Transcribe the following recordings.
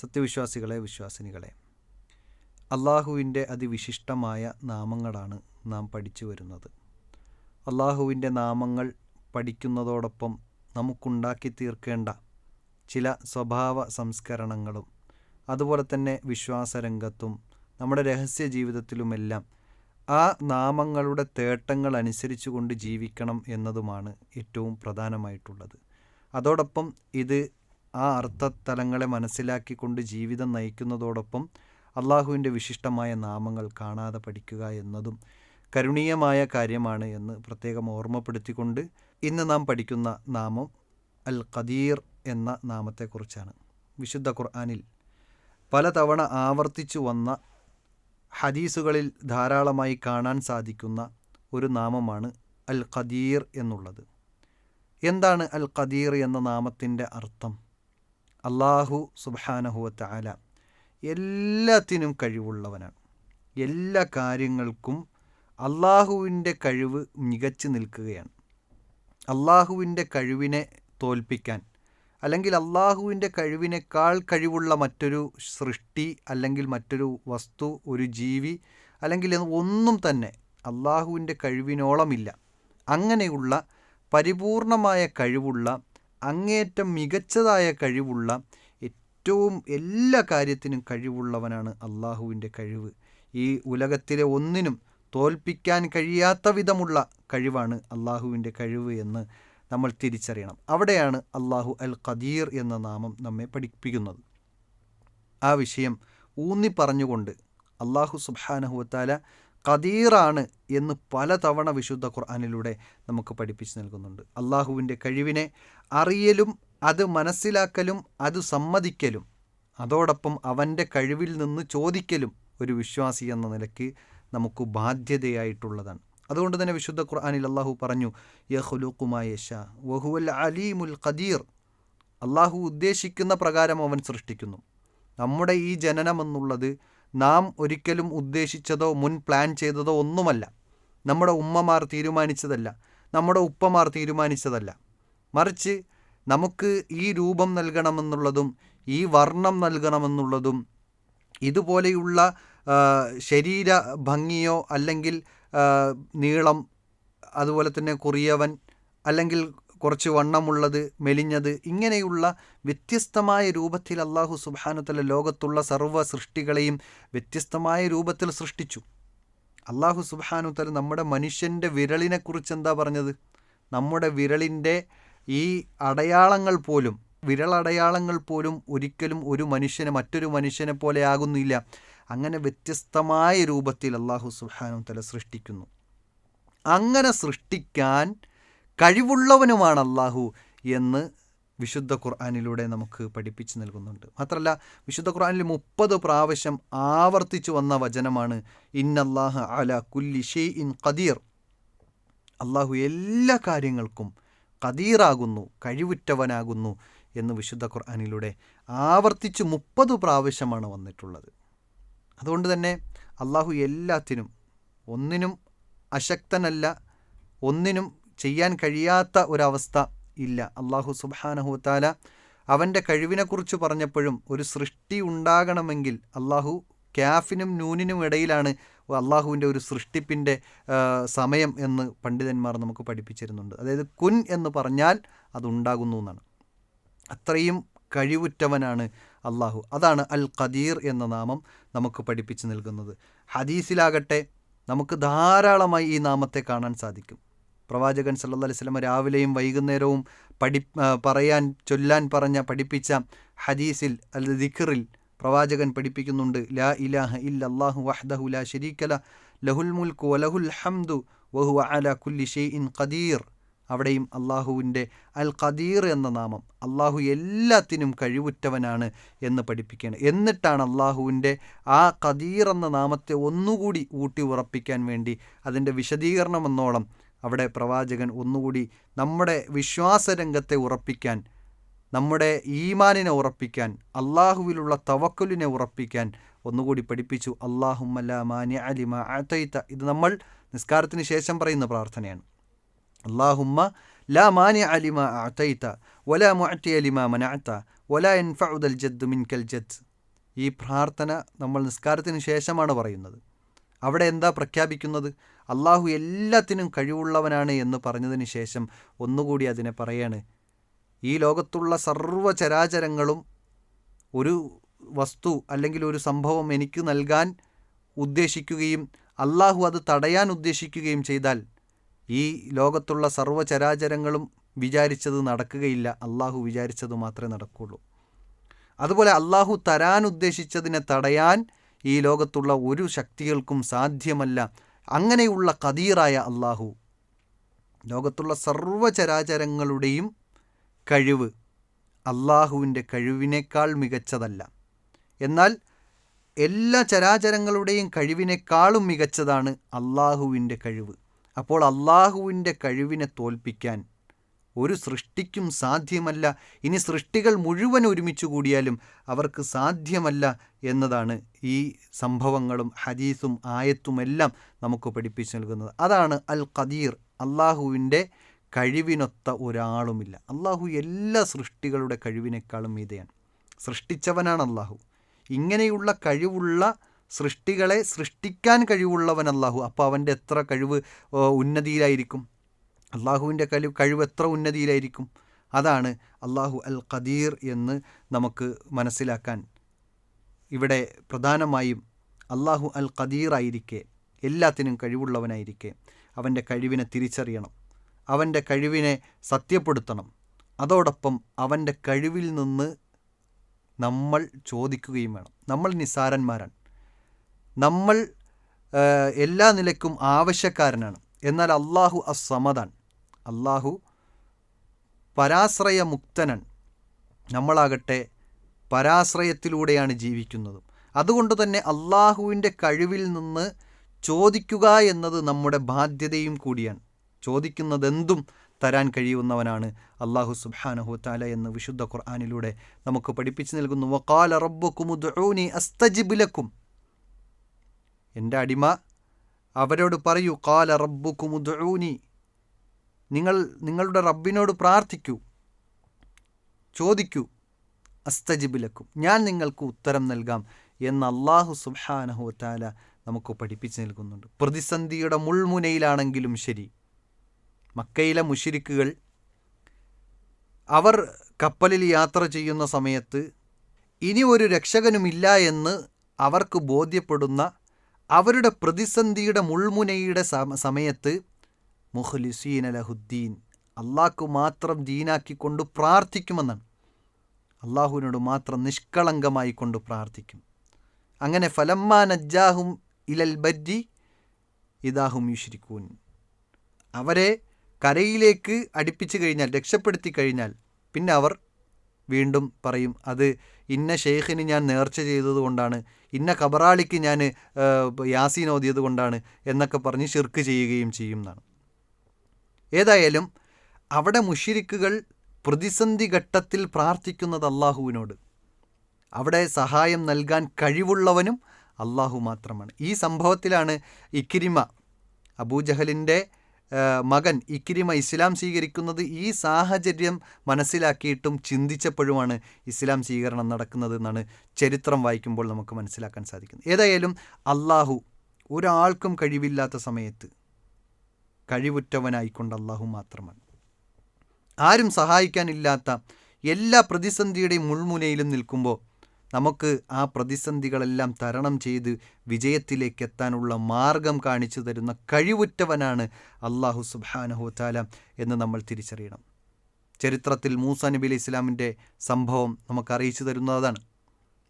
സത്യവിശ്വാസികളെ വിശ്വാസിനികളെ. അള്ളാഹുവിന്റെ അതിവിശിഷ്ടമായ നാമങ്ങളാണ് നാം പഠിച്ചു വരുന്നത്. അള്ളാഹുവിന്റെ നാമങ്ങൾ പഠിക്കുന്നതോടൊപ്പം നമുക്കുണ്ടാക്കി തീർക്കേണ്ട ചില സ്വഭാവ സംസ്കരണങ്ങളും അതുപോലെ തന്നെ വിശ്വാസരംഗത്തും നമ്മുടെ രഹസ്യ ജീവിതത്തിലുമെല്ലാം ആ നാമങ്ങളുടെ തേട്ടങ്ങൾ അനുസരിച്ചു കൊണ്ട് ജീവിക്കണം എന്നതുമാണ് ഏറ്റവും പ്രധാനമായിട്ടുള്ളത്. അതോടൊപ്പം ഇത് ആ അർത്ഥതലങ്ങളെ മനസ്സിലാക്കിക്കൊണ്ട് ജീവിതം നയിക്കുന്നതോടൊപ്പം അള്ളാഹുവിന്റെ വിശിഷ്ടമായ നാമങ്ങൾ കാണാതെ പഠിക്കുക എന്നതും കരുണീയമായ കാര്യമാണ് എന്ന് പ്രത്യേകം ഓർമ്മപ്പെടുത്തിക്കൊണ്ട് ഇന്ന് നാം പഠിക്കുന്ന നാമം അൽ ഖദീർ എന്ന നാമത്തെക്കുറിച്ചാണ്. വിശുദ്ധ ഖുർആാനിൽ പലതവണ ആവർത്തിച്ചു വന്ന ഹദീസുകളിൽ ധാരാളമായി കാണാൻ സാധിക്കുന്ന ഒരു നാമമാണ് അൽ ഖദീർ എന്നുള്ളത്. എന്താണ് അൽ ഖദീർ എന്ന നാമത്തിന്റെ അർത്ഥം? അള്ളാഹു സുബാനഹുവത്ത് ആല എല്ലാത്തിനും കഴിവുള്ളവനാണ്. എല്ലാ കാര്യങ്ങൾക്കും അള്ളാഹുവിന്റെ കഴിവ് മികച്ചു നിൽക്കുകയാണ്. അള്ളാഹുവിന്റെ കഴിവിനെ തോൽപ്പിക്കാൻ അല്ലെങ്കിൽ അള്ളാഹുവിന്റെ കഴിവിനേക്കാൾ കഴിവുള്ള മറ്റൊരു സൃഷ്ടി അല്ലെങ്കിൽ മറ്റൊരു വസ്തു ഒരു ജീവി അല്ലെങ്കിൽ ഒന്നും തന്നെ അള്ളാഹുവിന്റെ കഴിവിനോളമില്ല. അങ്ങനെയുള്ള പരിപൂർണമായ കഴിവുള്ള അങ്ങേയറ്റം മികച്ചതായ കഴിവുള്ള ഏറ്റവും എല്ലാ കാര്യത്തിനും കഴിവുള്ളവനാണ് അള്ളാഹുവിന്റെ കഴിവ്. ഈ ഉലകത്തിലെ ഒന്നിനും തോൽപ്പിക്കാൻ കഴിയാത്ത വിധമുള്ള കഴിവാണ് അള്ളാഹുവിന്റെ കഴിവ് എന്ന് നമ്മൾ തിരിച്ചറിയണം. അവിടെയാണ് അള്ളാഹു അൽ ഖദീർ എന്ന നാമം നമ്മെ പഠിപ്പിക്കുന്നത്. ആ വിഷയം ഊന്നി പറഞ്ഞുകൊണ്ട് അള്ളാഹു സുബാനഹുവത്താല ഖദീറാണ് എന്ന് പലതവണ വിശുദ്ധ ഖുർആാനിലൂടെ നമുക്ക് പഠിപ്പിച്ചു നൽകുന്നുണ്ട്. അള്ളാഹുവിന്റെ കഴിവിനെ അറിയലും അത് മനസ്സിലാക്കലും അത് സമ്മതിക്കലും അതോടൊപ്പം അവന്റെ കഴിവിൽ നിന്ന് ചോദിക്കലും ഒരു വിശ്വാസി എന്ന നിലയ്ക്ക് നമുക്ക് ബാധ്യതയായിട്ടുള്ളതാണ്. അതുകൊണ്ട് തന്നെ വിശുദ്ധ ഖുർആാനിൽ അള്ളാഹു പറഞ്ഞു അലീമുൽ ഖദീർ. അള്ളാഹു ഉദ്ദേശിക്കുന്ന പ്രകാരം അവൻ സൃഷ്ടിക്കുന്നു. നമ്മുടെ ഈ ജനനം എന്നുള്ളത് നാം ഒരിക്കലും ഉദ്ദേശിച്ചതോ മുൻ പ്ലാൻ ചെയ്തതോ ഒന്നുമല്ല. നമ്മുടെ ഉമ്മമാർ തീരുമാനിച്ചതല്ല. നമ്മുടെ ഉപ്പമാർ തീരുമാനിച്ചതല്ല. മറിച്ച് നമുക്ക് ഈ രൂപം നൽകണമെന്നുള്ളതും ഈ വർണം നൽകണമെന്നുള്ളതും ഇതുപോലെയുള്ള ശരീര ഭംഗിയോ അല്ലെങ്കിൽ നീളം അതുപോലെ തന്നെ കുറിയവൻ അല്ലെങ്കിൽ കുറച്ച് വണ്ണമുള്ളത് മെലിഞ്ഞത് ഇങ്ങനെയുള്ള വ്യത്യസ്തമായ രൂപത്തിൽ അള്ളാഹു സുബാനുത്തല ലോകത്തുള്ള സർവ സൃഷ്ടികളെയും വ്യത്യസ്തമായ രൂപത്തിൽ സൃഷ്ടിച്ചു. അള്ളാഹു സുബാനുത്തല നമ്മുടെ മനുഷ്യന്റെ വിരളിനെക്കുറിച്ച് എന്താ പറഞ്ഞത്? നമ്മുടെ വിരളിന്റെ ഈ അടയാളങ്ങൾ പോലും വിരളടയാളങ്ങൾ പോലും ഒരിക്കലും ഒരു മനുഷ്യനെ മറ്റൊരു മനുഷ്യനെ പോലെ ആകുന്നില്ല. അങ്ങനെ വ്യത്യസ്തമായ രൂപത്തിൽ അള്ളാഹു സുബാനുത്തല സൃഷ്ടിക്കുന്നു. അങ്ങനെ സൃഷ്ടിക്കാൻ കഴിവുള്ളവനുമാണ് അള്ളാഹു എന്ന് വിശുദ്ധ ഖുർആാനിലൂടെ നമുക്ക് പഠിപ്പിച്ചു നൽകുന്നുണ്ട്. മാത്രമല്ല വിശുദ്ധ ഖുർആാനിൽ മുപ്പത് പ്രാവശ്യം ആവർത്തിച്ചു വന്ന വചനമാണ് ഇൻ അല്ലാഹ് അല കുല്ലി ഷെയ് ഇൻ ഖദീർ. അള്ളാഹു എല്ലാ കാര്യങ്ങൾക്കും കദീറാകുന്നു കഴിവുറ്റവനാകുന്നു എന്ന് വിശുദ്ധ ഖുർആാനിലൂടെ ആവർത്തിച്ച് മുപ്പത് പ്രാവശ്യമാണ് വന്നിട്ടുള്ളത്. അതുകൊണ്ട് തന്നെ അള്ളാഹു എല്ലാത്തിനും ഒന്നിനും അശക്തനല്ല ഒന്നിനും ചെയ്യാൻ കഴിയാത്ത ഒരവസ്ഥ ഇല്ല. അള്ളാഹു സുബാനഹുത്താല അവന്റെ കഴിവിനെക്കുറിച്ച് പറഞ്ഞപ്പോഴും ഒരു സൃഷ്ടി ഉണ്ടാകണമെങ്കിൽ അള്ളാഹു ക്യാഫിനും നൂനിനും ഇടയിലാണ് അള്ളാഹുവിന്റെ ഒരു സൃഷ്ടിപ്പിന്റെ സമയം എന്ന് പണ്ഡിതന്മാർ നമുക്ക് പഠിപ്പിച്ചിരുന്നുണ്ട്. അതായത് കുൻ എന്ന് പറഞ്ഞാൽ അതുണ്ടാകുന്നു എന്നാണ്. അത്രയും കഴിവുറ്റവനാണ് അള്ളാഹു അതാണ് അൽ ഖദീർ എന്ന നാമം നമുക്ക് പഠിപ്പിച്ചു നൽകുന്നത്. ഹദീസിലാകട്ടെ നമുക്ക് ധാരാളമായി ഈ നാമത്തെ കാണാൻ സാധിക്കും. പ്രവാചകൻ സല്ലാ അലൈഹി സ്വലമ രാവിലെയും വൈകുന്നേരവും പഠി പറയാൻ ചൊല്ലാൻ പറഞ്ഞ പഠിപ്പിച്ച ഹദീസിൽ അൽ ദിഖറിൽ പ്രവാചകൻ പഠിപ്പിക്കുന്നുണ്ട് ലാ ഇലാഹ ഇല്ല അള്ളാഹു വഹ്ദഹു ലാ ഷരീക്കല ലഹുൽ മുൽക്കു വലഹുൽ ഹംദു വഹു അല കുല്ലി ഷെയ് ഇൻ ഖദീർ. അവിടെയും അള്ളാഹുവിന്റെ അൽ ഖദീർ എന്ന നാമം അള്ളാഹു എല്ലാത്തിനും കഴിവുറ്റവനാണ് എന്ന് പഠിപ്പിക്കുകയാണ്. എന്നിട്ടാണ് അള്ളാഹുവിന്റെ ആ ഖദീർ എന്ന നാമത്തെ ഒന്നുകൂടി ഊട്ടി ഉറപ്പിക്കാൻ വേണ്ടി അതിന്റെ വിശദീകരണം എന്നോളം അവിടെ പ്രവാചകൻ ഒന്നുകൂടി നമ്മുടെ വിശ്വാസരംഗത്തെ ഉറപ്പിക്കാൻ നമ്മുടെ ഈമാനിനെ ഉറപ്പിക്കാൻ അള്ളാഹുവിലുള്ള തവക്കുലിനെ ഉറപ്പിക്കാൻ ഒന്നുകൂടി പഠിപ്പിച്ചു. അള്ളാഹുമല്ല മാന്യ അലിമ അതൈത്ത ഇത് നമ്മൾ നിസ്കാരത്തിന് ശേഷം പറയുന്ന പ്രാർത്ഥനയാണ്. അള്ളാഹുമ്മ ലാ മാന്യ അലിമ അതൈത്ത ഒല മുഅറ്റി അലിമ മനഅത്ത ഒല എൻഫഉദൽ ജദ് മിൻകൽ ജദ് ഈ പ്രാർത്ഥന നമ്മൾ നിസ്കാരത്തിന് ശേഷമാണ് പറയുന്നത്. അവിടെ എന്താ പ്രഖ്യാപിക്കുന്നത്? അള്ളാഹു എല്ലാത്തിനും കഴിവുള്ളവനാണ് എന്ന് പറഞ്ഞതിന് ശേഷം ഒന്നുകൂടി അതിനെ പറയാണ്. ഈ ലോകത്തുള്ള സർവചരാചരങ്ങളും ഒരു വസ്തു അല്ലെങ്കിൽ ഒരു സംഭവം എനിക്ക് നൽകാൻ ഉദ്ദേശിക്കുകയും അള്ളാഹു അത് തടയാൻ ഉദ്ദേശിക്കുകയും ചെയ്താൽ ഈ ലോകത്തുള്ള സർവചരാചരങ്ങളും വിചാരിച്ചത് നടക്കുകയില്ല. അള്ളാഹു വിചാരിച്ചത് മാത്രമേ നടക്കുകയുള്ളൂ. അതുപോലെ അള്ളാഹു തരാൻ ഉദ്ദേശിച്ചതിനെ തടയാൻ ഈ ലോകത്തുള്ള ഒരു ശക്തികൾക്കും സാധ്യമല്ല. അങ്ങനെയുള്ള കദീറായ അള്ളാഹു ലോകത്തുള്ള സർവചരാചരങ്ങളുടെയും കഴിവ് അള്ളാഹുവിന്റെ കഴിവിനേക്കാൾ മികച്ചതല്ല. എന്നാൽ എല്ലാ ചരാചരങ്ങളുടെയും കഴിവിനേക്കാളും മികച്ചതാണ് അള്ളാഹുവിന്റെ കഴിവ്. അപ്പോൾ അള്ളാഹുവിന്റെ കഴിവിനെ തോൽപ്പിക്കാൻ ഒരു സൃഷ്ടിക്കും സാധ്യമല്ല. ഇനി സൃഷ്ടികൾ മുഴുവൻ ഒരുമിച്ച് കൂടിയാലും അവർക്ക് സാധ്യമല്ല എന്നതാണ് ഈ സംഭവങ്ങളും ഹദീസും ആയത്തുമെല്ലാം നമുക്ക് പഠിപ്പിച്ചു നൽകുന്നത്. അതാണ് അൽ ഖദീർ അള്ളാഹുവിന്റെ കഴിവിനൊത്ത ഒരാളുമില്ല. അള്ളാഹു എല്ലാ സൃഷ്ടികളുടെ കഴിവിനേക്കാളും മീതയാണ്. സൃഷ്ടിച്ചവനാണ് അള്ളാഹു ഇങ്ങനെയുള്ള കഴിവുള്ള സൃഷ്ടികളെ സൃഷ്ടിക്കാൻ കഴിവുള്ളവൻ അള്ളാഹു അപ്പോൾ അവന്റെ എത്ര കഴിവ് ഉന്നതിയിലായിരിക്കും? അള്ളാഹുവിന്റെ കഴിവ് കഴിവ് എത്ര ഉന്നതിയിലായിരിക്കും. അതാണ് അള്ളാഹു അൽ ഖദീർ എന്ന് നമുക്ക് മനസ്സിലാക്കാൻ ഇവിടെ പ്രധാനമായും അള്ളാഹു അൽ ഖദീർ ആയിരിക്കെ എല്ലാത്തിനും കഴിവുള്ളവനായിരിക്കെ അവന്റെ കഴിവിനെ തിരിച്ചറിയണം അവന്റെ കഴിവിനെ സത്യപ്പെടുത്തണം. അതോടൊപ്പം അവന്റെ കഴിവിൽ നിന്ന് നമ്മൾ ചോദിക്കുകയും വേണം. നമ്മൾ നിസാരന്മാരാണ് നമ്മൾ എല്ലാ നിലക്കും ആവശ്യക്കാരനാണ്. എന്നാൽ അള്ളാഹു അസമതാണ് അള്ളാഹു പരാശ്രയമുക്തനൻ. നമ്മളാകട്ടെ പരാശ്രയത്തിലൂടെയാണ് ജീവിക്കുന്നതും. അതുകൊണ്ട് തന്നെ അള്ളാഹുവിന്റെ കഴിവിൽ നിന്ന് ചോദിക്കുക എന്നത് നമ്മുടെ ബാധ്യതയും കൂടിയാണ്. ചോദിക്കുന്നതെന്തും തരാൻ കഴിയുന്നവനാണ് അള്ളാഹു സുബാനഹു താല എന്ന് വിശുദ്ധ ഖുർആാനിലൂടെ നമുക്ക് പഠിപ്പിച്ചു നൽകുന്നു. വക്കാല റബ്ബുക്കുമുദ്ഊനി അസ്തജിബുലക്കും എന്റെ അടിമ അവരോട് പറയൂ കാല റബ്ബുക്കുമുദ്ഊനി നിങ്ങൾ നിങ്ങളുടെ റബ്ബിനോട് പ്രാർത്ഥിക്കൂ. ചോദിക്കൂ. അസ്തജിബിലക്കും ഞാൻ നിങ്ങൾക്ക് ഉത്തരം നൽകാം എന്ന് അള്ളാഹു സുബാനഹു താല നമുക്ക് പഠിപ്പിച്ചു നൽകുന്നുണ്ട്. പ്രതിസന്ധിയുടെ മുൾമുനയിലാണെങ്കിലും ശരി. മക്കയിലെ മുഷിരിക്കുകൾ അവർ കപ്പലിൽ യാത്ര ചെയ്യുന്ന സമയത്ത് ഇനി ഒരു രക്ഷകനുമില്ല എന്ന് അവർക്ക് ബോധ്യപ്പെടുന്ന അവരുടെ പ്രതിസന്ധിയുടെ മുൾമുനയുടെ സമയത്ത് മുഖ്ലിസീൻ അലഹുദ്ദീൻ അള്ളാഹ്ക്കു മാത്രം ദീനാക്കിക്കൊണ്ട് പ്രാർത്ഥിക്കുമെന്നാണ്. അള്ളാഹുവിനോട് മാത്രം നിഷ്കളങ്കമായി കൊണ്ട് പ്രാർത്ഥിക്കും. അങ്ങനെ ഫലമ്മാ നജ്ജാഹും ഇലൽ ബജ്ജി ഇതാഹും യുഷിരിക്കൂൻ അവരെ കരയിലേക്ക് അടുപ്പിച്ചു കഴിഞ്ഞാൽ രക്ഷപ്പെടുത്തി കഴിഞ്ഞാൽ പിന്നെ അവർ വീണ്ടും പറയും അത് ഇന്ന ഷെയ്ഖിന് ഞാൻ നേർച്ച ചെയ്തതുകൊണ്ടാണ് ഇന്ന കബറാളിക്ക് ഞാൻ യാസീൻ ഓതിയത് കൊണ്ടാണ് എന്നൊക്കെ പറഞ്ഞ് ഷിർക്ക് ചെയ്യുകയും ചെയ്യും എന്നാണ്. ഏതായാലും അവിടെ മുഷിരിക്കുകൾ പ്രതിസന്ധി ഘട്ടത്തിൽ പ്രാർത്ഥിക്കുന്നത് അള്ളാഹുവിനോട് അവിടെ സഹായം നൽകാൻ കഴിവുള്ളവനും അള്ളാഹു മാത്രമാണ്. ഈ സംഭവത്തിലാണ് ഇക്കിരിമ അബൂജഹലിന്റെ മകൻ ഇക്കിരിമ ഇസ്ലാം സ്വീകരിക്കുന്നത് ഈ സാഹചര്യം മനസ്സിലാക്കിയിട്ടും ചിന്തിച്ചപ്പോഴുമാണ് ഇസ്ലാം സ്വീകരണം നടക്കുന്നത് എന്നാണ് ചരിത്രം വായിക്കുമ്പോൾ നമുക്ക് മനസ്സിലാക്കാൻ സാധിക്കുന്നത്. ഏതായാലും അള്ളാഹു ഒരാൾക്കും കഴിവില്ലാത്ത സമയത്ത് കഴിവുറ്റവനായിക്കൊണ്ട് അള്ളാഹു മാത്രമാണ്. ആരും സഹായിക്കാനില്ലാത്ത എല്ലാ പ്രതിസന്ധിയുടെയും മുൾമുനയിലും നിൽക്കുമ്പോൾ നമുക്ക് ആ പ്രതിസന്ധികളെല്ലാം തരണം ചെയ്ത് വിജയത്തിലേക്ക് എത്താനുള്ള മാർഗം കാണിച്ചു തരുന്ന കഴിവുറ്റവനാണ് അള്ളാഹു സുബാനഹുത്താല എന്ന് നമ്മൾ തിരിച്ചറിയണം. ചരിത്രത്തിൽ മൂസ നബി അലൈഹി ഇസ്ലാമിന്റെ സംഭവം നമുക്ക് അറിയിച്ചു തരുന്നതാണ്.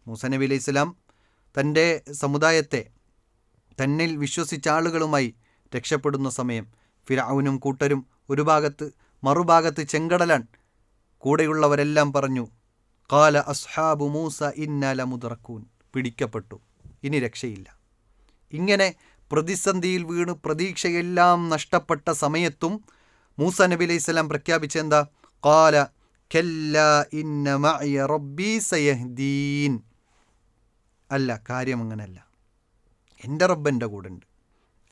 മൂസ നബി അലൈഹി ഇസ്ലാം തന്റെ സമുദായത്തെ തന്നിൽ വിശ്വസിച്ച ആളുകളുമായി രക്ഷപ്പെടുന്ന സമയം ഫിരാവുനും കൂട്ടരും ഒരു ഭാഗത്ത് മറുഭാഗത്ത് ചെങ്കടലൻ കൂടെയുള്ളവരെല്ലാം പറഞ്ഞു കാല അസ്ഹാബു മൂസ ഇന്നാല മുതറക്കൂൻ പിടിക്കപ്പെട്ടു. ഇനി രക്ഷയില്ല. ഇങ്ങനെ പ്രതിസന്ധിയിൽ വീണ് പ്രതീക്ഷയെല്ലാം നഷ്ടപ്പെട്ട സമയത്തും മൂസ നബി അലൈഹി സ്വലാം പ്രഖ്യാപിച്ചെന്താ? കാല സയഹ്ദീൻ. അല്ല കാര്യം അങ്ങനല്ല. എന്റെ റബ്ബന്റെ കൂടെ ഉണ്ട്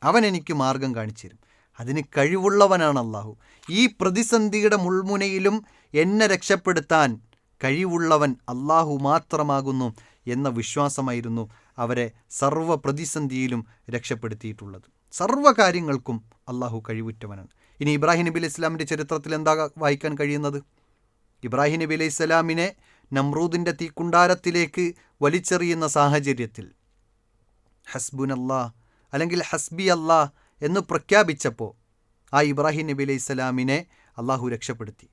അവൻ എനിക്ക് മാർഗം കാണിച്ചു തരും. അതിന് കഴിവുള്ളവനാണ് അള്ളാഹു ഈ പ്രതിസന്ധിയുടെ മുൾമുനയിലും എന്നെ രക്ഷപ്പെടുത്താൻ കഴിവുള്ളവൻ അള്ളാഹു മാത്രമാകുന്നു എന്ന വിശ്വാസമായിരുന്നു അവരെ സർവ പ്രതിസന്ധിയിലും രക്ഷപ്പെടുത്തിയിട്ടുള്ളത്. സർവ കാര്യങ്ങൾക്കും അള്ളാഹു കഴിവുറ്റവനാണ്. ഇനി ഇബ്രാഹിം നബി അലൈഹി ഇസ്ലാമിന്റെ ചരിത്രത്തിൽ എന്താ വായിക്കാൻ കഴിയുന്നത്? ഇബ്രാഹിം നബി അലൈഹി സ്വലാമിനെ നമ്രൂദിന്റെ തീക്കുണ്ടാരത്തിലേക്ക് വലിച്ചെറിയുന്ന സാഹചര്യത്തിൽ ഹസ്ബുൻ അല്ലാ അല്ലെങ്കിൽ ഹസ്ബി അല്ലാ എന്ന് പ്രഖ്യാപിച്ചപ്പോൾ ആ ഇബ്രാഹിം നബി അലൈഹി സ്വലാമിനെ അള്ളാഹു രക്ഷപ്പെടുത്തി.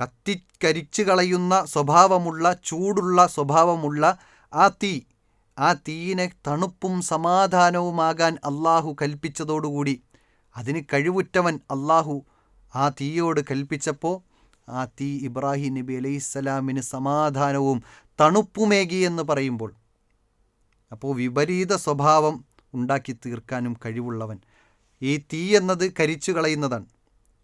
കത്തിക്കരിച്ചു കളയുന്ന സ്വഭാവമുള്ള ചൂടുള്ള സ്വഭാവമുള്ള ആ തീ ആ തീയിനെ തണുപ്പും സമാധാനവുമാകാൻ അള്ളാഹു കൽപ്പിച്ചതോടുകൂടി അതിന് കഴിവുറ്റവൻ അള്ളാഹു ആ തീയോട് കൽപ്പിച്ചപ്പോൾ ആ തീ ഇബ്രാഹിം നബി അലൈഹിസ്സലാമിന് സമാധാനവും തണുപ്പുമേകി എന്ന് പറയുമ്പോൾ അപ്പോൾ വിപരീത സ്വഭാവം ഉണ്ടാക്കി തീർക്കാനും കഴിവുള്ളവൻ ഈ തീ എന്നത് കരിച്ചു കളയുന്നതാണ്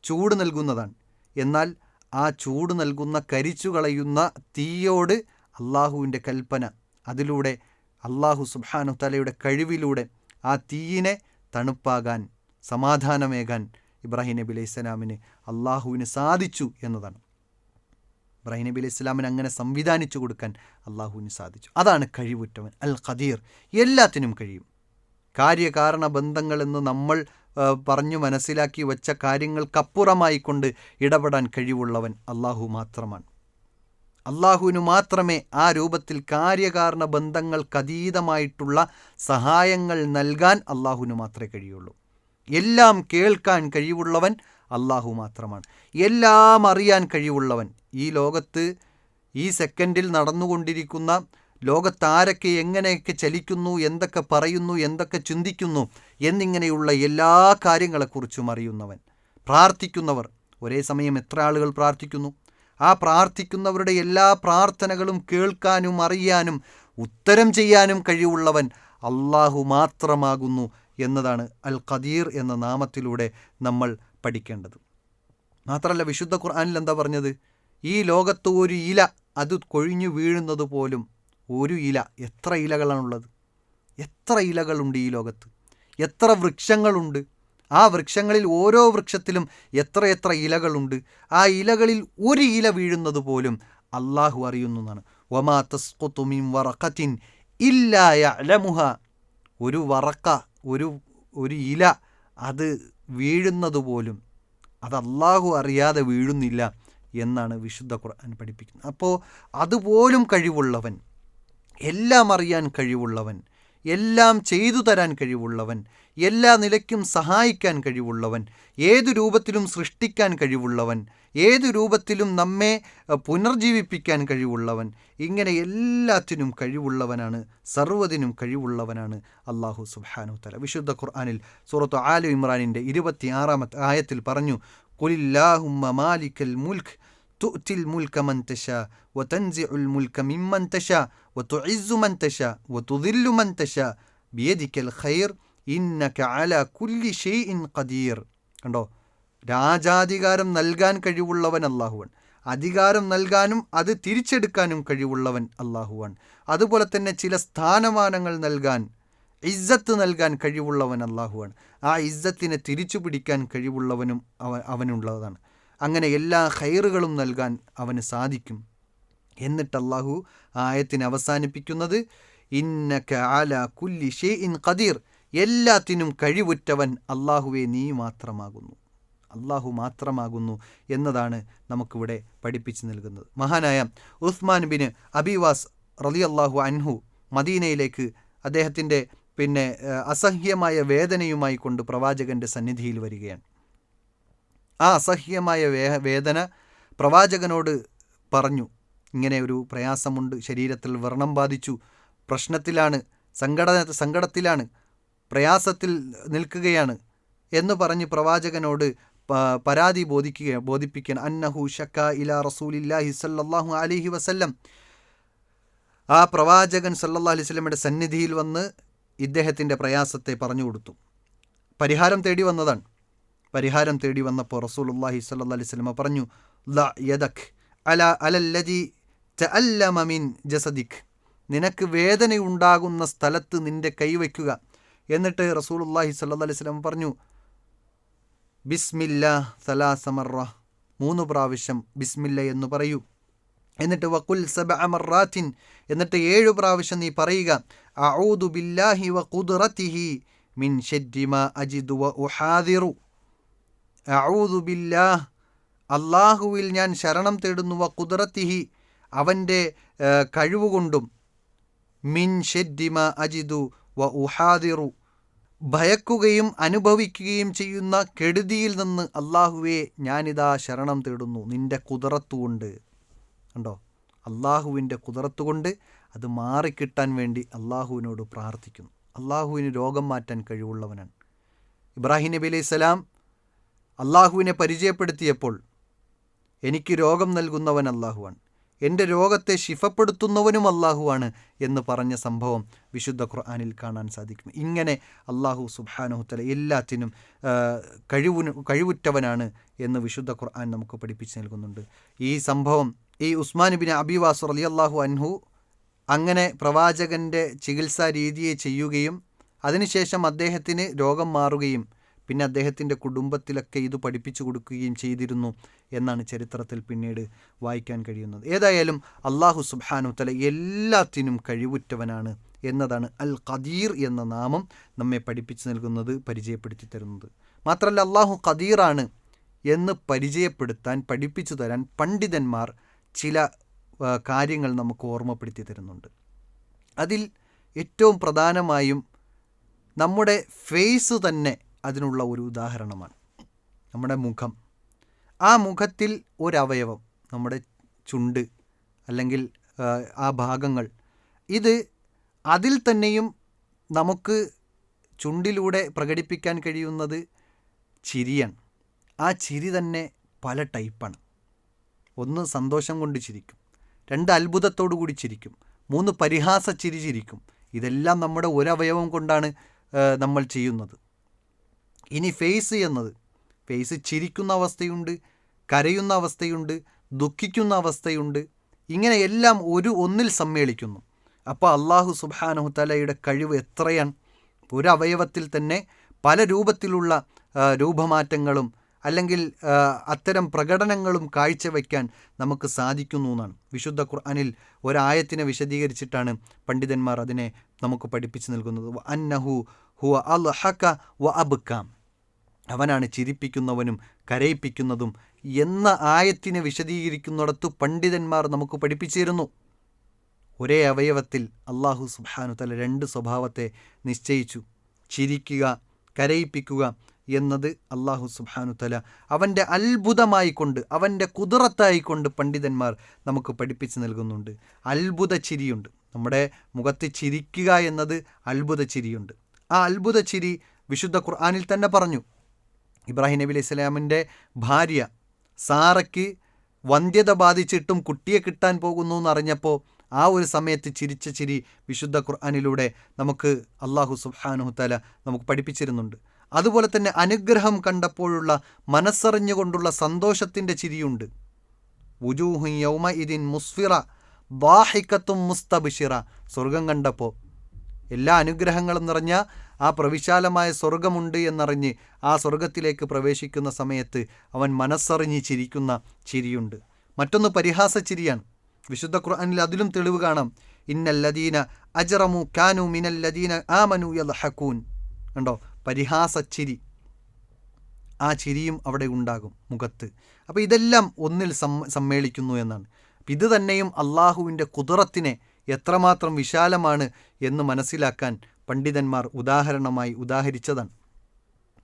ചൂട് നൽകുന്നതാണ്. എന്നാൽ ആ ചൂട് നൽകുന്ന കരിച്ചു കളയുന്ന തീയോട് അള്ളാഹുവിന്റെ കൽപ്പന അതിലൂടെ അള്ളാഹു സുബാനു തലയുടെ കഴിവിലൂടെ ആ തീയിനെ തണുപ്പാകാൻ സമാധാനമേകാൻ ഇബ്രാഹിം നബി അലൈഹി സ്വലാമിന് അള്ളാഹുവിന് സാധിച്ചു എന്നതാണ്. ഇബ്രാഹിം നബി അലൈഹി സ്വലാമിന് അങ്ങനെ സംവിധാനിച്ചു കൊടുക്കാൻ അള്ളാഹുവിന് സാധിച്ചു. അതാണ് കഴിവുറ്റവൻ അൽ ഖദീർ എല്ലാത്തിനും കഴിയും. കാര്യകാരണ ബന്ധങ്ങളെന്ന് നമ്മൾ പറഞ്ഞു മനസ്സിലാക്കി വച്ച കാര്യങ്ങൾക്കപ്പുറമായി കൊണ്ട് ഇടപെടാൻ കഴിവുള്ളവൻ അള്ളാഹു മാത്രമാണ്. അള്ളാഹുവിനു മാത്രമേ ആ രൂപത്തിൽ കാര്യകാരണ ബന്ധങ്ങൾക്കതീതമായിട്ടുള്ള സഹായങ്ങൾ നൽകാൻ അള്ളാഹുവിനു മാത്രമേ കഴിയുള്ളൂ. എല്ലാം കേൾക്കാൻ കഴിവുള്ളവൻ അള്ളാഹു മാത്രമാണ്. എല്ലാം അറിയാൻ കഴിവുള്ളവൻ. ഈ ലോകത്ത് ഈ സെക്കൻഡിൽ നടന്നുകൊണ്ടിരിക്കുന്ന ലോകത്താരൊക്കെ എങ്ങനെയൊക്കെ ചലിക്കുന്നു എന്തൊക്കെ പറയുന്നു എന്തൊക്കെ ചിന്തിക്കുന്നു എന്നിങ്ങനെയുള്ള എല്ലാ കാര്യങ്ങളെക്കുറിച്ചും അറിയുന്നവൻ. പ്രാർത്ഥിക്കുന്നവർ ഒരേ സമയം എത്ര ആളുകൾ പ്രാർത്ഥിക്കുന്നു? ആ പ്രാർത്ഥിക്കുന്നവരുടെ എല്ലാ പ്രാർത്ഥനകളും കേൾക്കാനും അറിയാനും ഉത്തരം ചെയ്യാനും കഴിവുള്ളവൻ അള്ളാഹു മാത്രമാകുന്നു എന്നതാണ് അൽ ഖദീർ എന്ന നാമത്തിലൂടെ നമ്മൾ പഠിക്കേണ്ടത്. മാത്രമല്ല വിശുദ്ധ ഖുർആാനിൽ എന്താ പറഞ്ഞത്? ഈ ലോകത്ത് ഒരു ഇല അത് കൊഴിഞ്ഞു വീഴുന്നത് പോലും ഒരു ഇല എത്ര ഇലകളാണുള്ളത്? എത്ര ഇലകളുണ്ട് ഈ ലോകത്ത്? എത്ര വൃക്ഷങ്ങളുണ്ട്? ആ വൃക്ഷങ്ങളിൽ ഓരോ വൃക്ഷത്തിലും എത്രയെത്ര ഇലകളുണ്ട്? ആ ഇലകളിൽ ഒരു ഇല വീഴുന്നത് പോലും അള്ളാഹു അറിയുന്നതാണ് വമാ തസ്ഖുതു മിൻ വറഖത്തിൻ ഇല്ലാ യഅലമുഹ. ഒരു വറക്ക ഒരു ഒരു ഇല അത് വീഴുന്നത് പോലും അത് അള്ളാഹു അറിയാതെ വീഴുന്നില്ല എന്നാണ് വിശുദ്ധ ഖുർആൻ പഠിപ്പിക്കുന്നത്. അപ്പോൾ അതുപോലും കഴിവുള്ളവൻ എല്ലാം അറിയാൻ കഴിവുള്ളവൻ എല്ലാം ചെയ്തു തരാൻ കഴിവുള്ളവൻ എല്ലാ നിലയ്ക്കും സഹായിക്കാൻ കഴിവുള്ളവൻ ഏതു രൂപത്തിലും സൃഷ്ടിക്കാൻ കഴിവുള്ളവൻ ഏതു രൂപത്തിലും നമ്മെ പുനർജീവിപ്പിക്കാൻ കഴിവുള്ളവൻ ഇങ്ങനെ എല്ലാത്തിനും കഴിവുള്ളവനാണ് സർവതിനും കഴിവുള്ളവനാണ് അള്ളാഹു സുബാനു തല വിശുദ്ധ ഖുർആാനിൽ സൂറത്ത് ആലു ഇമ്രാനിന്റെ ഇരുപത്തിയാറാമത്തെ ആയത്തിൽ പറഞ്ഞു കുലില്ലാഹുമ്മ മാലിക്കൽ മുൽഖ് تؤتي الملك من تشاء وتنزع الملك ممن تشاء وتعز من تشاء وتذل من تشاء بيدك الخير إنك على كل شيء قدير കണ്ടോ രാജാധികാരം നൽകാൻ കഴിവുള്ളവൻ അള്ളാഹുവൻ അധികാരം നൽകാനും അത് തിരിച്ചെടുക്കാനും കഴിവുള്ളവൻ അള്ളാഹുവാൻ അതുപോലെ തന്നെ ചില സ്ഥാനമാനങ്ങൾ നൽകാൻ ഇസ്സത്ത് നൽകാൻ കഴിവുള്ളവൻ അള്ളാഹുവാണ് ആ ഇസ്സത്തിനെ തിരിച്ചു പിടിക്കാൻ കഴിവുള്ളവനും അവ അവനുള്ളതാണ് അങ്ങനെ എല്ലാ ഖൈറുകളും നൽകാൻ അവന് സാധിക്കും. എന്നിട്ട് അള്ളാഹു ആയത്തിന് അവസാനിപ്പിക്കുന്നത് ഇന്നക ആല കുല്ലി ഷേ ഇൻ ഖദീർ. എല്ലാത്തിനും കഴിവുറ്റവൻ അള്ളാഹുവെ നീ മാത്രമാകുന്നു. അള്ളാഹു മാത്രമാകുന്നു എന്നതാണ് നമുക്കിവിടെ പഠിപ്പിച്ചു നൽകുന്നത്. മഹാനായ ഉസ്മാൻ ബിൻ അബിവാസ് റലി അള്ളാഹു അൻഹു മദീനയിലേക്ക് അദ്ദേഹത്തിന്റെ പിന്നെ അസഹ്യമായ വേദനയുമായി കൊണ്ട് പ്രവാചകന്റെ സന്നിധിയിൽ വരികയാണ്. ആ അസഹ്യമായ വേ വേദന പ്രവാചകനോട് പറഞ്ഞു. ഇങ്ങനെ ഒരു പ്രയാസമുണ്ട്. ശരീരത്തിൽ വ്രണം ബാധിച്ചു. പ്രശ്നത്തിലാണ് സങ്കട സങ്കടത്തിലാണ് പ്രയാസത്തിൽ നിൽക്കുകയാണ് എന്ന് പറഞ്ഞ് പ്രവാചകനോട് പരാതി ബോധിക്കുക ബോധിപ്പിക്കണം അന്നഹു ഷക്ക ഇല റസൂലില്ലാഹി സല്ലല്ലാഹു അലിഹി വസല്ലം. ആ പ്രവാചകൻ സല്ലാ അലൈഹി വസല്ലമയുടെ സന്നിധിയിൽ വന്ന് ഇദ്ദേഹത്തിന്റെ പ്രയാസത്തെ പറഞ്ഞു കൊടുത്തു. പരിഹാരം തേടി വന്നതാണ്. പരിഹാരം തേടി വന്നപ്പോൾ റസൂലുള്ളാഹി സ്വല്ലല്ലാഹി അലൈഹി സ്വലമ പറഞ്ഞു അല ജസദിക്. നിനക്ക് വേദനയുണ്ടാകുന്ന സ്ഥലത്ത് നിന്റെ കൈവയ്ക്കുക എന്നിട്ട് റസൂലുള്ളാഹി സ്വല്ലല്ലാഹി അലൈഹി സ്വലം പറഞ്ഞു ബിസ്മില്ല സലാസമറ മൂന്ന് പ്രാവശ്യം ബിസ്മില്ല എന്ന് പറയൂ. എന്നിട്ട് വക്കുൽ സബ മറാത്തിൻ. എന്നിട്ട് ഏഴ് പ്രാവശ്യം നീ പറയുക അഊദു ബില്ലാഹി വ ഖുദ്റതിഹി മിൻ ഷദ്രി അജിദു വ ഉഹാദിറു. അഊദു ബില്ലാഹ് അള്ളാഹുവിൽ ഞാൻ ശരണം തേടുന്നു വ ഖുദ്റതിഹി അവന്റെ കഴിവുകൊണ്ടും. മിൻ ഷെഡിമ അജിദു വ ഉഹാദിറു. ഭയക്കുകയും അനുഭവിക്കുകയും ചെയ്യുന്ന കെടുതിയിൽ നിന്ന് അള്ളാഹുവെ ഞാനിതാ ശരണം തേടുന്നു നിന്റെ കുതിറത്തുകൊണ്ട് കണ്ടോ? അള്ളാഹുവിന്റെ കുതിറത്തുകൊണ്ട് അത് മാറിക്കിട്ടാൻ വേണ്ടി അള്ളാഹുവിനോട് പ്രാർത്ഥിക്കുന്നു. അള്ളാഹുവിന് രോഗം മാറ്റാൻ കഴിവുള്ളവനാണ്. ഇബ്രാഹിം നബി അലൈഹി സ്വലാം അള്ളാഹുവിനെ പരിചയപ്പെടുത്തിയപ്പോൾ എനിക്ക് രോഗം നൽകുന്നവൻ അള്ളാഹുവാണ് എന്റെ രോഗത്തെ ശിഫപ്പെടുത്തുന്നവനും അള്ളാഹുവാണ് എന്ന് പറഞ്ഞ സംഭവം വിശുദ്ധ ഖുർആാനിൽ കാണാൻ സാധിക്കും. ഇങ്ങനെ അള്ളാഹു സുബാനുഹുത്തല എല്ലാത്തിനും കഴിവിന് കഴിവുറ്റവനാണ് എന്ന് വിശുദ്ധ ഖുർആൻ നമുക്ക് പഠിപ്പിച്ച് നൽകുന്നുണ്ട്. ഈ സംഭവം ഈ ഉസ്മാൻ ബിൻ അബിവാസ് അലി അള്ളാഹു അൻഹു അങ്ങനെ പ്രവാചകന്റെ ചികിത്സാ രീതിയെ ചെയ്യുകയും അതിനുശേഷം അദ്ദേഹത്തിന് രോഗം മാറുകയും പിന്നെ അദ്ദേഹത്തിന്റെ കുടുംബത്തിലൊക്കെ ഇത് പഠിപ്പിച്ചു കൊടുക്കുകയും ചെയ്തിരുന്നു എന്നാണ് ചരിത്രത്തിൽ പിന്നീട് വായിക്കാൻ കഴിയുന്നത്. ഏതായാലും അള്ളാഹു സുബാനു തല എല്ലാത്തിനും കഴിവുറ്റവനാണ് എന്നതാണ് അൽ ഖദീർ എന്ന നാമം നമ്മെ പഠിപ്പിച്ചു നൽകുന്നത് പരിചയപ്പെടുത്തി തരുന്നത്. മാത്രമല്ല അള്ളാഹു ഖദീറാണ് എന്ന് പരിചയപ്പെടുത്താൻ പഠിപ്പിച്ചു തരാൻ പണ്ഡിതന്മാർ ചില കാര്യങ്ങൾ നമുക്ക് ഓർമ്മപ്പെടുത്തി തരുന്നുണ്ട്. അതിൽ ഏറ്റവും പ്രധാനമായും നമ്മുടെ ഫേസ് തന്നെ അതിനുള്ള ഒരു ഉദാഹരണമാണ്. നമ്മുടെ മുഖം. ആ മുഖത്തിൽ ഒരവയവം നമ്മുടെ ചുണ്ട് അല്ലെങ്കിൽ ആ, ഭാഗങ്ങൾ. ഇത് അതിൽ തന്നെയും നമുക്ക് ചുണ്ടിലൂടെ പ്രകടിപ്പിക്കാൻ കഴിയുന്നത് ചിരിയാണ്. ആ ചിരി തന്നെ പല ടൈപ്പാണ്. ഒന്ന് സന്തോഷം കൊണ്ട് ചിരിക്കും. രണ്ട് അത്ഭുതത്തോടു കൂടി ചിരിക്കും. മൂന്ന് പരിഹാസ ചിരി ചിരിക്കും. ഇതെല്ലാം നമ്മുടെ ഒരവയവം കൊണ്ടാണ് നമ്മൾ ചെയ്യുന്നത്. ഇനി ഫേസ് എന്നത് ഫേസ് ചിരിക്കുന്ന അവസ്ഥയുണ്ട് കരയുന്ന അവസ്ഥയുണ്ട് ദുഃഖിക്കുന്ന അവസ്ഥയുണ്ട്. ഇങ്ങനെ എല്ലാം ഒരു ഒന്നിൽ സമ്മേളിക്കുന്നു. അപ്പോൾ അള്ളാഹു സുബാനഹു തലയുടെ കഴിവ് എത്രയാണ്? ഒരു അവയവത്തിൽ തന്നെ പല രൂപത്തിലുള്ള രൂപമാറ്റങ്ങളും അല്ലെങ്കിൽ അത്തരം പ്രകടനങ്ങളും കാഴ്ചവെക്കാൻ നമുക്ക് സാധിക്കുന്നു എന്നാണ്. വിശുദ്ധ ഖുർആനിൽ ഒരായത്തിനെ വിശദീകരിച്ചിട്ടാണ് പണ്ഡിതന്മാർ അതിനെ നമുക്ക് പഠിപ്പിച്ചു നൽകുന്നത്. അന്നഹു ഹുവ അൽ ഹക്ക വ അബ്ക്കാം അവനാണ് ചിരിപ്പിക്കുന്നവനും കരയിപ്പിക്കുന്നതും എന്ന ആയത്തിനെ വിശദീകരിക്കുന്നിടത്തു പണ്ഡിതന്മാർ നമുക്ക് പഠിപ്പിച്ചിരുന്നു. ഒരേ അവയവത്തിൽ അള്ളാഹു സുബാനു തല രണ്ട് സ്വഭാവത്തെ നിശ്ചയിച്ചു. ചിരിക്കുക കരയിപ്പിക്കുക എന്നത് അള്ളാഹു സുബാനു തല അവന്റെ അത്ഭുതമായി കൊണ്ട് അവന്റെ കുതിറത്തായിക്കൊണ്ട് പണ്ഡിതന്മാർ നമുക്ക് പഠിപ്പിച്ച് നൽകുന്നുണ്ട്. അത്ഭുത ചിരിയുണ്ട്. നമ്മുടെ മുഖത്ത് ചിരിക്കുക എന്നത് അത്ഭുത ചിരിയുണ്ട്. ആ അത്ഭുത ചിരി വിശുദ്ധ ഖുർആാനിൽ തന്നെ പറഞ്ഞു. ഇബ്രാഹിം നബി അലൈഹി സ്വലാമിന്റെ ഭാര്യ സാറയ്ക്ക് വന്ധ്യത ബാധിച്ചിട്ടും കുട്ടിയെ കിട്ടാൻ പോകുന്നു എന്നറിഞ്ഞപ്പോൾ ആ ഒരു സമയത്ത് ചിരിച്ച ചിരി വിശുദ്ധ ഖുർആാനിലൂടെ നമുക്ക് അള്ളാഹു സുബ്ഹാനുഹുത്തല നമുക്ക് പഠിപ്പിച്ചിരുന്നുണ്ട്. അതുപോലെ തന്നെ അനുഗ്രഹം കണ്ടപ്പോഴുള്ള മനസ്സറിഞ്ഞുകൊണ്ടുള്ള സന്തോഷത്തിന്റെ ചിരിയുണ്ട്. വുജൂഹു യൗമ മുസ്ഫിറ ബാഹിക്കത്തും മുസ്തബിഷിറ. സ്വർഗം കണ്ടപ്പോൾ എല്ലാ അനുഗ്രഹങ്ങളും നിറഞ്ഞ ആ പ്രവിശാലമായ സ്വർഗമുണ്ട് എന്നറിഞ്ഞ് ആ സ്വർഗത്തിലേക്ക് പ്രവേശിക്കുന്ന സമയത്ത് അവൻ മനസ്സറിഞ്ഞ് ചിരിക്കുന്ന ചിരിയുണ്ട്. മറ്റൊന്ന് പരിഹാസ ചിരിയാണ്. വിശുദ്ധ ഖുർആനിൽ അതിലും തെളിവ് കാണാം. ഇന്നല്ലദീന അജറമു കാനു മിനല്ലദീന ആമനു യദ്ഹഖൂൻ. കണ്ടോ? പരിഹാസ ചിരി. ആ ചിരിയും അവിടെ ഉണ്ടാകും മുഖത്ത്. അപ്പോൾ ഇതെല്ലാം ഒന്നിൽ സമ്മേളിക്കുന്നു എന്നാണ്. ഇത് തന്നെയും അള്ളാഹുവിന്റെ കുതിറത്തിനെ എത്രമാത്രം വിശാലമാണ് എന്ന് മനസ്സിലാക്കാൻ പണ്ഡിതന്മാർ ഉദാഹരണമായി ഉദാഹരിച്ചതാണ്.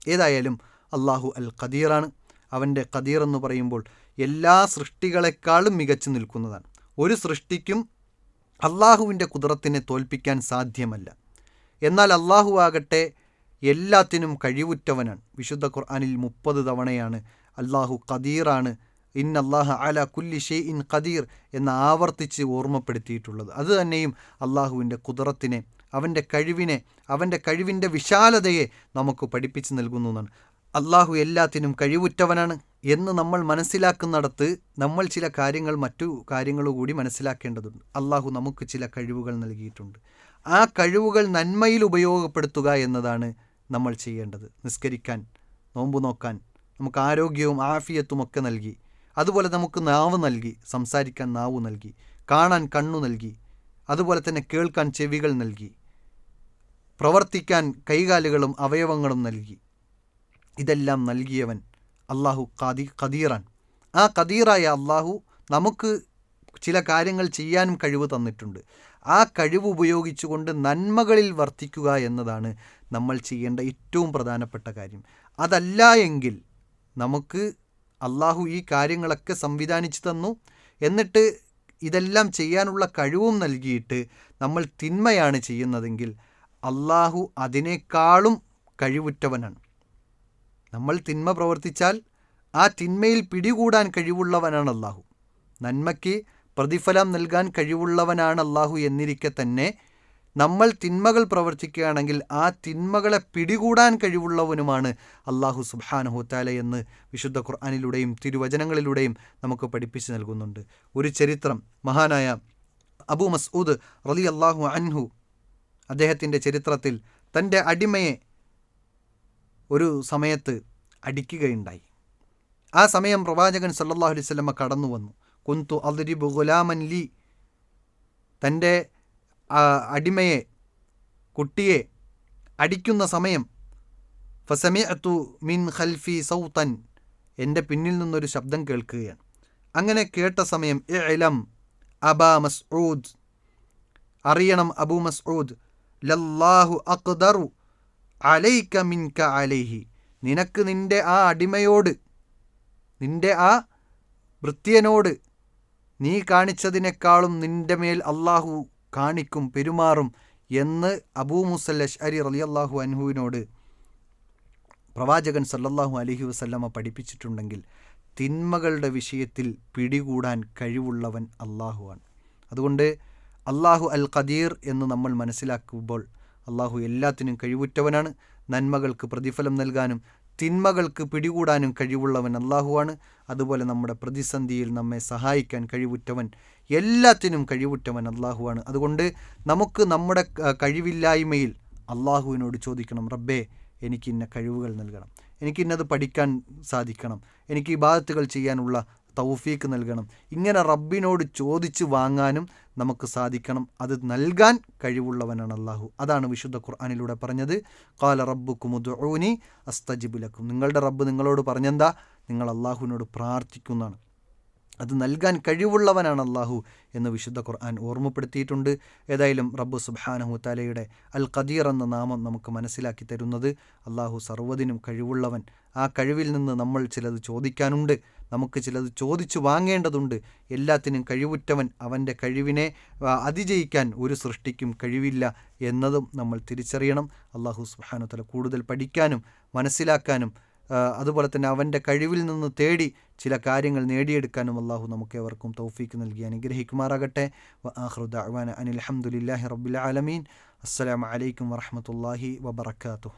ഏതായാലും അള്ളാഹു അൽ ഖദീറാണ് അവന്റെ ഖദീർ എന്ന് പറയുമ്പോൾ എല്ലാ സൃഷ്ടികളെക്കാളും മികച്ചു നിൽക്കുന്നതാണ്. ഒരു സൃഷ്ടിക്കും അള്ളാഹുവിന്റെ കുതിരത്തിനെ തോൽപ്പിക്കാൻ സാധ്യമല്ല. എന്നാൽ അള്ളാഹു ആകട്ടെ എല്ലാത്തിനും കഴിവുറ്റവനാണ്. വിശുദ്ധ ഖുർആാനിൽ മുപ്പത് തവണയാണ് അള്ളാഹു ഖദീറാണ്. ഇൻ അള്ളാഹ അല കുല്ലി ഷെയ് ഇൻ ഖദീർ എന്ന് ആവർത്തിച്ച് ഓർമ്മപ്പെടുത്തിയിട്ടുള്ളത്. അത് തന്നെയും അള്ളാഹുവിന്റെ കുതിറത്തിനെ അവന്റെ കഴിവിനെ അവന്റെ കഴിവിന്റെ വിശാലതയെ നമുക്ക് പഠിപ്പിച്ചു നൽകുന്നു എന്നാണ്. അള്ളാഹു എല്ലാത്തിനും കഴിവുറ്റവനാണ് എന്ന് നമ്മൾ മനസ്സിലാക്കുന്നിടത്ത് നമ്മൾ ചില കാര്യങ്ങൾ മറ്റു കാര്യങ്ങൾ കൂടി മനസ്സിലാക്കേണ്ടതുണ്ട്. അള്ളാഹു നമുക്ക് ചില കഴിവുകൾ നൽകിയിട്ടുണ്ട്. ആ കഴിവുകൾ നന്മയിൽ ഉപയോഗപ്പെടുത്തുക എന്നതാണ് നമ്മൾ ചെയ്യേണ്ടത്. നിസ്കരിക്കാൻ നോമ്പ് നോക്കാൻ നമുക്ക് ആരോഗ്യവും ആഫിയത്തും ഒക്കെ നൽകി. അതുപോലെ നമുക്ക് നാവ് നൽകി സംസാരിക്കാൻ നാവ് നൽകി കാണാൻ കണ്ണു നൽകി അതുപോലെ തന്നെ കേൾക്കാൻ ചെവികൾ നൽകി. പ്രവർത്തിക്കാൻ കൈകാലുകളും അവയവങ്ങളും നൽകി. ഇതെല്ലാം നൽകിയവൻ അള്ളാഹു കാതി കദീറാൻ ആ കദീറായ അള്ളാഹു നമുക്ക് ചില കാര്യങ്ങൾ ചെയ്യാനും കഴിവ് തന്നിട്ടുണ്ട്. ആ കഴിവ് ഉപയോഗിച്ചുകൊണ്ട് നന്മകളിൽ വർത്തിക്കുക എന്നതാണ് നമ്മൾ ചെയ്യേണ്ട ഏറ്റവും പ്രധാനപ്പെട്ട കാര്യം. അതല്ല എങ്കിൽ നമുക്ക് അള്ളാഹു ഈ കാര്യങ്ങളൊക്കെ സംവിധാനിച്ചു തന്നു. എന്നിട്ട് ഇതെല്ലാം ചെയ്യാനുള്ള കഴിവും നൽകിയിട്ട് നമ്മൾ തിന്മയാണ് ചെയ്യുന്നതെങ്കിൽ അള്ളാഹു അതിനേക്കാളും കഴിവുറ്റവനാണ്. നമ്മൾ തിന്മ പ്രവർത്തിച്ചാൽ ആ തിന്മയിൽ പിടികൂടാൻ കഴിവുള്ളവനാണ് അള്ളാഹു നന്മയ്ക്ക് പ്രതിഫലം നൽകാൻ കഴിവുള്ളവനാണ് അള്ളാഹു എന്നിരിക്കെ തന്നെ നമ്മൾ തിന്മകൾ പ്രവർത്തിക്കുകയാണെങ്കിൽ ആ തിന്മകളെ പിടികൂടാൻ കഴിവുള്ളവനുമാണ് അള്ളാഹു സുബാനഹുത്താല എന്ന് വിശുദ്ധ ഖുർആാനിലൂടെയും തിരുവചനങ്ങളിലൂടെയും നമുക്ക് പഠിപ്പിച്ചു നൽകുന്നുണ്ട്. ഒരു ചരിത്രം മഹാനായ അബു മസ്ഊദ് റലി അള്ളാഹു അൻഹു അദ്ദേഹത്തിന്റെ ചരിത്രത്തിൽ തന്റെ അടിമയെ ഒരു സമയത്ത് അടിക്കുകയുണ്ടായി. ആ സമയം പ്രവാചകൻ സല്ലാഹു അലൈഹി കടന്നു വന്നു കുന്തു അദ്രിബ് ഗുലാമൻ ലി. തന്റെ അടിമയെ കുട്ടിയെ അടിക്കുന്ന സമയം ഫസമി അത്തു മിൻ ഖൽഫി സൗത്തൻ എന്റെ പിന്നിൽ നിന്നൊരു ശബ്ദം കേൾക്കുകയാണ്. അങ്ങനെ കേട്ട സമയം ഇലം അബ മസ്ഊദ്. അറിയണം അബു മസ്ഊദ്. ലല്ലാഹു അക്ദറു അലൈക മിൻക അലൈഹി. നിനക്ക് നിന്റെ ആ അടിമയോട് നിന്റെ ആ വൃത്യനോട് നീ കാണിച്ചതിനേക്കാളും നിന്റെ മേൽ അള്ളാഹു കാണിക്കും പെരുമാറും എന്ന് അബൂ മുസല്ലഷ് അരി അള്ളാഹു അൻഹുവിനോട് പ്രവാചകൻ സല്ലല്ലാഹു അലഹി വസല്ലമ പഠിപ്പിച്ചിട്ടുണ്ടെങ്കിൽ തിന്മകളുടെ വിഷയത്തിൽ പിടികൂടാൻ കഴിവുള്ളവൻ അള്ളാഹുവാണ് അതുകൊണ്ട് അള്ളാഹു അൽ ഖദീർ എന്ന് നമ്മൾ മനസ്സിലാക്കുമ്പോൾ അള്ളാഹു എല്ലാത്തിനും കഴിവുറ്റവനാണ്. നന്മകൾക്ക് പ്രതിഫലം നൽകാനും തിന്മകൾക്ക് പിടികൂടാനും കഴിവുള്ളവൻ അള്ളാഹുവാണ് അതുപോലെ നമ്മുടെ പ്രതിസന്ധിയിൽ നമ്മെ സഹായിക്കാൻ കഴിവുറ്റവൻ എല്ലാത്തിനും കഴിവുറ്റവൻ അള്ളാഹുവാണ് അതുകൊണ്ട് നമുക്ക് നമ്മുടെ കഴിവില്ലായ്മയിൽ അള്ളാഹുവിനോട് ചോദിക്കണം റബ്ബേ എനിക്ക് ഇന്ന കഴിവുകൾ നൽകണം. എനിക്കിന്നത് പഠിക്കാൻ സാധിക്കണം. എനിക്ക് ഈ ബാധത്തുകൾ ചെയ്യാനുള്ള തൗഫീക്ക് നൽകണം. ഇങ്ങനെ റബ്ബിനോട് ചോദിച്ച് വാങ്ങാനും നമുക്ക് സാധിക്കണം. അത് നൽകാൻ കഴിവുള്ളവനാണ് അള്ളാഹു അതാണ് വിശുദ്ധ ഖുർആാനിലൂടെ പറഞ്ഞത്. കാല റബ്ബുക്കുമുദ്ഊനി അസ്തജിബുലക്കും നിങ്ങളുടെ റബ്ബ് നിങ്ങളോട് പറഞ്ഞെന്താ? നിങ്ങൾ അള്ളാഹുവിനോട് പ്രാർത്ഥിക്കുന്നതാണ്. അത് നൽകാൻ കഴിവുള്ളവനാണ് അള്ളാഹു എന്ന് വിശുദ്ധ ഖുർആൻ ഓർമ്മപ്പെടുത്തിയിട്ടുണ്ട്. ഏതായാലും റബ്ബു സുബാനഹു തലയുടെ അൽ ഖദീർ എന്ന നാമം നമുക്ക് മനസ്സിലാക്കി തരുന്നത് അള്ളാഹു സർവതിനും കഴിവുള്ളവൻ. ആ കഴിവിൽ നിന്ന് നമ്മൾ ചിലത് ചോദിക്കാനുണ്ട്. നമുക്ക് ചിലത് ചോദിച്ചു വാങ്ങേണ്ടതുണ്ട്. എല്ലാത്തിനും കഴിവുറ്റവൻ അവന്റെ കഴിവിനെ അതിജയിക്കാൻ ഒരു സൃഷ്ടിക്കും കഴിവില്ല എന്നതും നമ്മൾ തിരിച്ചറിയണം. അള്ളാഹു സുബാനു തല കൂടുതൽ പഠിക്കാനും മനസ്സിലാക്കാനും അതുപോലെ തന്നെ അവന്റെ കഴിവിൽ നിന്ന് തേടി ചില കാര്യങ്ങൾ നേടിയെടുക്കാനും അള്ളാഹു നമുക്ക് എവർക്കും തൗഫീക്ക് നൽകി അനുഗ്രഹിക്കുമാറാകട്ടെ. അനിൽ അഹമ്മദില്ലാഹി റബ്ബുൽ ആലമീൻ. അസ്സലാമലൈക്കും വറഹമത്തല്ലാഹി വബർക്കാത്തു